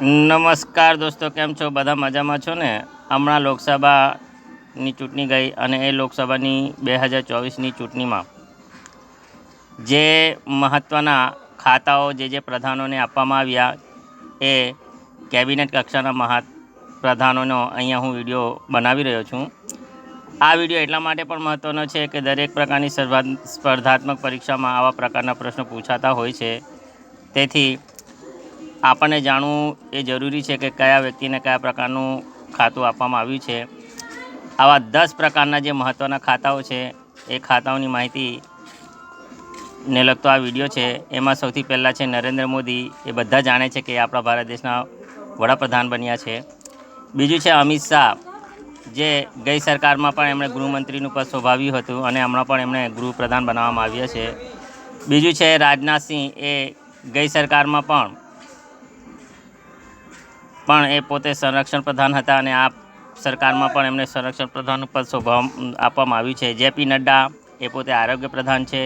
નમસ્કાર દોસ્તો, કેમ છો? બધા મજામાં છો ને? હમણાં લોકસભાની ચૂંટણી ગઈ અને એ લોકસભાની બે હજાર ચોવીસની ચૂંટણીમાં જે મહત્ત્વના ખાતાઓ જે જે પ્રધાનોને આપવામાં આવ્યા એ કેબિનેટ કક્ષાના મહા પ્રધાનોનો અહીંયા હું વીડિયો બનાવી રહ્યો છું. આ વીડિયો એટલા માટે પણ મહત્ત્વનો છે કે દરેક પ્રકારની સ્પર્ધા સ્પર્ધાત્મક પરીક્ષામાં આવા પ્રકારના પ્રશ્નો પૂછાતા હોય છે. તેથી આપણને જાણવું એ જરૂરી છે કે કયા વ્યક્તિને કયા પ્રકારનું ખાતું આપવામાં આવ્યું છે. આવા દસ પ્રકારના જે મહત્ત્વના ખાતાઓ છે, એ ખાતાઓની માહિતી ને લગતો આ વીડિયો છે. એમાં સૌથી પહેલાં છે નરેન્દ્ર મોદી. એ બધા જાણે છે કે આપણા ભારત દેશના વડાપ્રધાન બન્યા છે. બીજું છે અમિત શાહ, જે ગઈ સરકારમાં પણ એમણે ગૃહમંત્રીનું પદ શોભાવ્યું હતું અને હમણાં પણ એમણે ગૃહપ્રધાન બનાવવામાં આવ્યા છે. બીજું છે રાજનાથસિંહ. એ ગઈ સરકારમાં પણ પણ એ પોતે સંરક્ષણ પ્રધાન હતા અને આ સરકારમાં પણ એમને સંરક્ષણ પ્રધાન પદ શોભા આપવામાં આવ્યું છે. જેપી નડ્ડા એ પોતે આરોગ્ય પ્રધાન છે.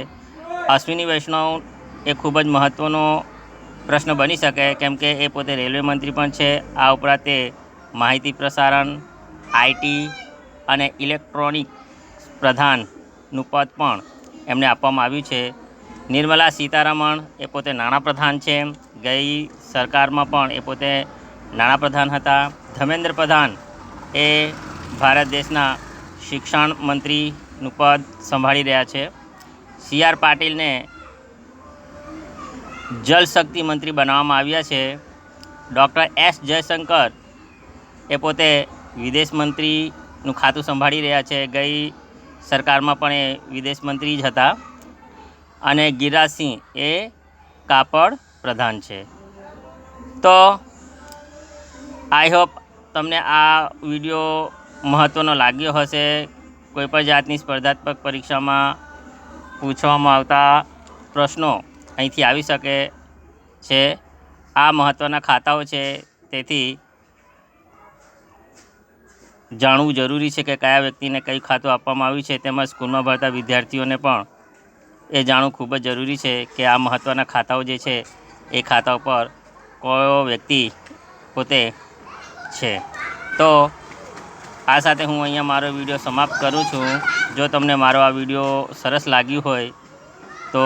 અશ્વિની વૈષ્ણવ એ ખૂબ જ મહત્ત્વનો પ્રશ્ન બની શકે, કેમ કે એ પોતે રેલવે મંત્રી પણ છે. આ ઉપરાંત તે માહિતી પ્રસારણ આઈટી અને ઇલેક્ટ્રોનિક પ્રધાનનું પદ પણ એમને આપવામાં આવ્યું છે. નિર્મલા સીતારમણ એ પોતે નાણાપ્રધાન છે. ગઈ સરકારમાં પણ એ પોતે નાણાપ્રધાન હતા. ધર્મેન્દ્ર પ્રધાન એ ભારત દેશના શિક્ષણ મંત્રીનું પદ સંભાળી રહ્યા છે. સી આર પાટીલને જલશક્તિ મંત્રી બનાવવામાં આવ્યા છે. ડૉક્ટર એસ જયશંકર એ પોતે વિદેશ મંત્રીનું ખાતું સંભાળી રહ્યા છે. ગઈ સરકારમાં પણ એ વિદેશ મંત્રી જ હતા. અને ગિરિરાજસિંહ એ કાપડ પ્રધાન છે. તો આઈ હોપ તમને આ વીડિયો મહત્ત્વનો લાગ્યો હશે. કોઈપણ જાતની સ્પર્ધાત્મક પરીક્ષામાં પૂછવામાં આવતા પ્રશ્નો અહીંથી આવી શકે છે. આ મહત્ત્વના ખાતાઓ છે. તેથી જાણવું જરૂરી છે કે કયા વ્યક્તિને કયું ખાતું આપવામાં આવ્યું છે તેમજ સ્કૂલમાં ભણતા વિદ્યાર્થીઓને પણ એ જાણવું ખૂબ જ જરૂરી છે કે આ મહત્ત્વના ખાતાઓ જે છે એ ખાતા ઉપર કયો વ્યક્તિ પોતે છે. તો આ સાથે હું અહીંયા મારો વીડિયો સમાપ્ત કરું છું. જો તમને મારો આ વીડિયો સરસ લાગ્યું હોય, તો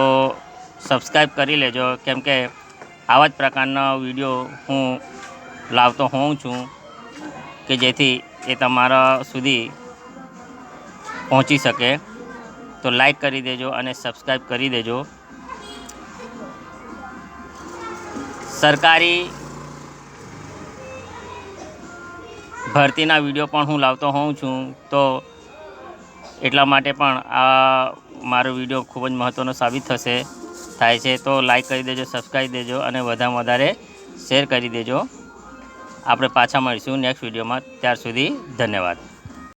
સબસ્ક્રાઈબ કરી લેજો. કેમ કે આવા જ પ્રકારના વીડિયો હું લાવતો હોઉં છું કે જેથી એ તમારા સુધી પહોંચી શકે. તો લાઈક કરી દેજો અને સબસ્ક્રાઈબ કરી દેજો. સરકારી ભરતીના વીડિયો પણ હું લાવતો હોઉં છું, તો એટલા માટે પણ આ મારો વીડિયો ખૂબ જ મહત્ત્વનો સાબિત થશે. થાય છે તો લાઈક કરી દેજો સબસ્ક્રાઈબ દેજો અને વધારે વધારે શેર કરી દેજો. આપણે પાછા મળીશું નેક્સ્ટ વિડીયોમાં. ત્યાર સુધી ધન્યવાદ.